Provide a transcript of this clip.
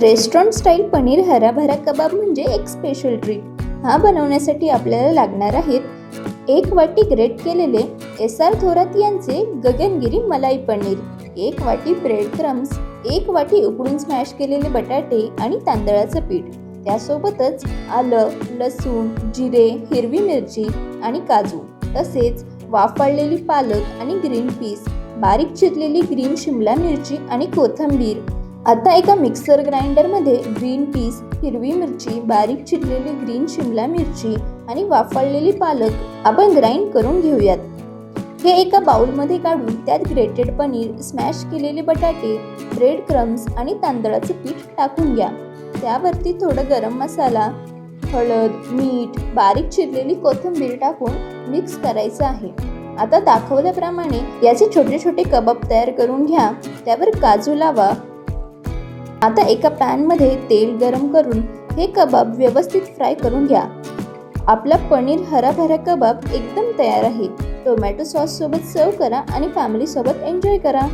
Restaurant style paneer hara bhara kebab म्हणजे एक special treat हा बनवण्यासाठी आपल्याला लागणार आहेत एक वाटी ग्रेट केलेले एस आर थोरात यांचे गगनगिरी मलाई पनीर एक वाटी ब्रेड क्रम्स एक वाटी उकडून स्मॅश केलेले बटाटे आणि तांदळाचं पीठ. त्यासोबतच आलं लसूण जिरे हिरवी मिरची आणि काजू तसेच वाफळलेली पालक आणि ग्रीन पीस बारीक चिरलेली ग्रीन शिमला मिरची आणि कोथिंबीर. आता एका मिक्सर ग्राइंडरमध्ये ग्रीन पीस हिरवी मिरची बारीक चिरलेली ग्रीन शिमला मिरची आणि वाफळलेली पालक आपण ग्राइंड करून घेऊयात. हे एका बाउलमध्ये काढून त्यात ग्रेटेड पनीर स्मॅश केलेले बटाटे ब्रेड क्रम्स आणि तांदळाचं पीठ टाकून घ्या. त्यावरती थोडं गरम मसाला हळद मीठ बारीक चिरलेली कोथिंबीर टाकून मिक्स करायचं आहे. आता दाखवल्याप्रमाणे याचे छोटे छोटे कबाब तयार करून घ्या. त्यावर काजू लावा आता एका पॅनमध्ये तेल गरम करून हे कबाब व्यवस्थित फ्राय करून घ्या. आपला पनीर हराभरा कबाब एकदम तयार आहे. टोमॅटो सॉस सोबत सर्व करा आणि फॅमिली सोबत एन्जॉय करा.